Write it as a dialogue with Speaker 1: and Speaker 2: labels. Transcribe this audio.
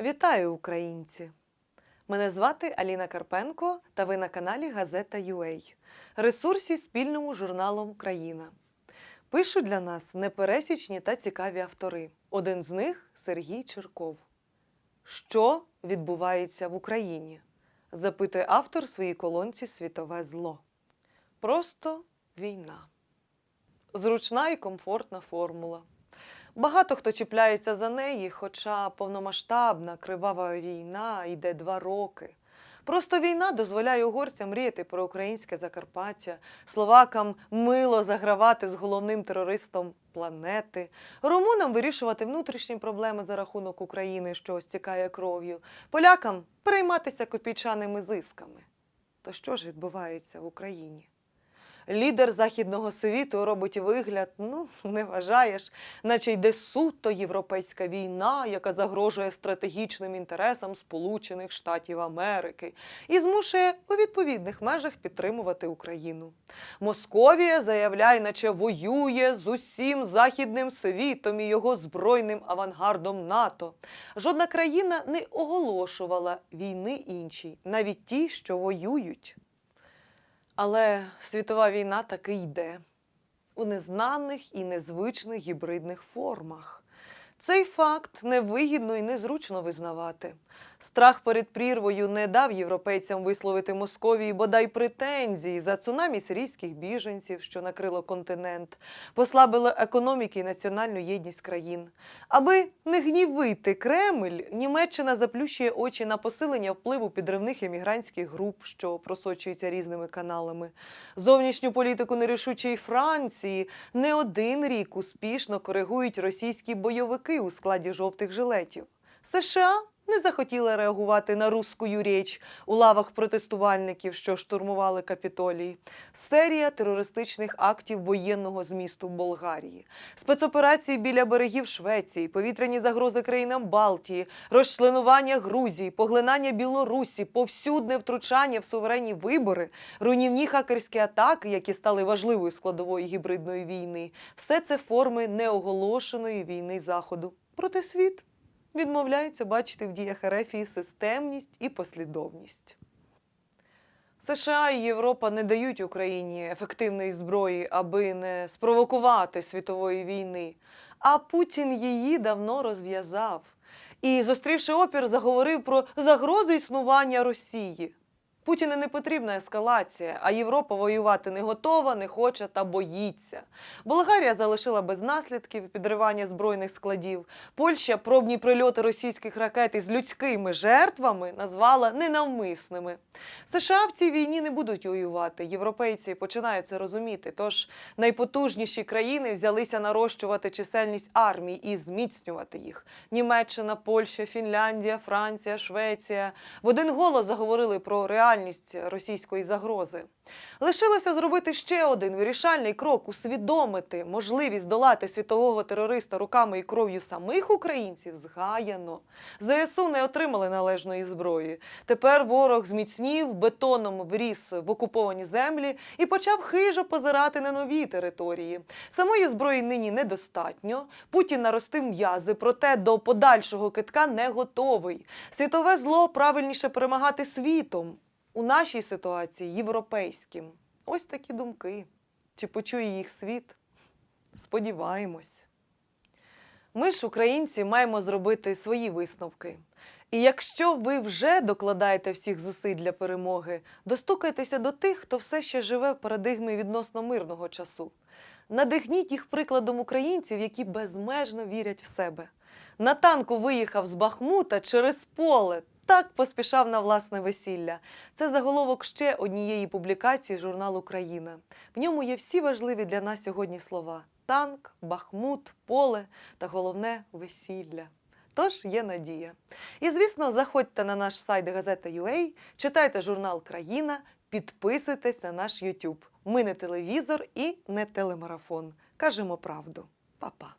Speaker 1: Вітаю, українці! Мене звати Аліна Карпенко, та ви на каналі Газета UA, ресурсі спільному журналом Країна. Пишуть для нас непересічні та цікаві автори. Один з них Сергій Черков. Що відбувається в Україні? запитує автор своїй колонці Світове зло. Просто війна. Зручна і комфортна формула. Багато хто чіпляється за неї, хоча повномасштабна кривава війна йде два роки. Просто війна дозволяє угорцям мріяти про українське Закарпаття, словакам мило загравати з головним терористом планети, румунам вирішувати внутрішні проблеми за рахунок України, що стікає кров'ю, полякам перейматися копійчаними зисками. То що ж відбувається в Україні? Лідер західного світу робить вигляд, ну не вважаєш, наче йде суто європейська війна, яка загрожує стратегічним інтересам Сполучених Штатів Америки і змушує у відповідних межах підтримувати Україну. Московія заявляє, наче воює з усім західним світом і його збройним авангардом НАТО. Жодна країна не оголошувала війни іншій, навіть ті, що воюють. Але світова війна таки йде у незнаних і незвичних гібридних формах. Цей факт невигідно і незручно визнавати. Страх перед прірвою не дав європейцям висловити Московії бодай претензії за цунамі сирійських біженців, що накрило континент, послабило економіки і національну єдність країн. Аби не гнівити Кремль, Німеччина заплющує очі на посилення впливу підривних емігрантських груп, що просочуються різними каналами. Зовнішню політику нерішучої Франції не один рік успішно коригують російські бойовики у складі жовтих жилетів. США не захотіли реагувати на русскую річ у лавах протестувальників, що штурмували Капітолій, серія терористичних актів воєнного змісту Болгарії, спецоперації біля берегів Швеції, повітряні загрози країнам Балтії, розчленування Грузії, поглинання Білорусі, повсюдне втручання в суверенні вибори, руйнівні хакерські атаки, які стали важливою складовою гібридної війни, все це форми неоголошеної війни Заходу. Проти світ відмовляється бачити в діях Ерефії системність і послідовність. США і Європа не дають Україні ефективної зброї, аби не спровокувати світової війни. А Путін її давно розв'язав. І, зустрівши опір, заговорив про загрозу існування Росії. Путіну не потрібна ескалація, а Європа воювати не готова, не хоче та боїться. Болгарія залишила без наслідків підривання збройних складів. Польща пробні прильоти російських ракет із людськими жертвами назвала ненавмисними. США в цій війні не будуть воювати. Європейці починають це розуміти. Тож найпотужніші країни взялися нарощувати чисельність армій і зміцнювати їх. Німеччина, Польща, Фінляндія, Франція, Швеція в один голос заговорили про реальність російської загрози. Лишилося зробити ще один вирішальний крок усвідомити можливість долати світового терориста руками і кров'ю самих українців згаяно. ЗСУ не отримали належної зброї. Тепер ворог зміцнів, бетоном вріс в окуповані землі і почав хижо позирати на нові території. Самої зброї нині недостатньо. Путін наростив м'язи, проте до подальшого китка не готовий. Світове зло правильніше перемагати світом. У нашій ситуації європейським. Ось такі думки. Чи почує їх світ? Сподіваємось. Ми ж, українці, маємо зробити свої висновки. І якщо ви вже докладаєте всіх зусиль для перемоги, достукайтеся до тих, хто все ще живе в парадигмі відносно мирного часу. Надихніть їх прикладом українців, які безмежно вірять в себе. На танку виїхав з Бахмута через поле, так поспішав на власне весілля. Це заголовок ще однієї публікації журналу Країна. В ньому є всі важливі для нас сьогодні слова: танк, Бахмут, поле та головне весілля. Тож є надія. І звісно, заходьте на наш сайт газета.ua, читайте журнал Країна, підписуйтесь на наш YouTube. Ми не телевізор і не телемарафон. Кажемо правду. Па-па.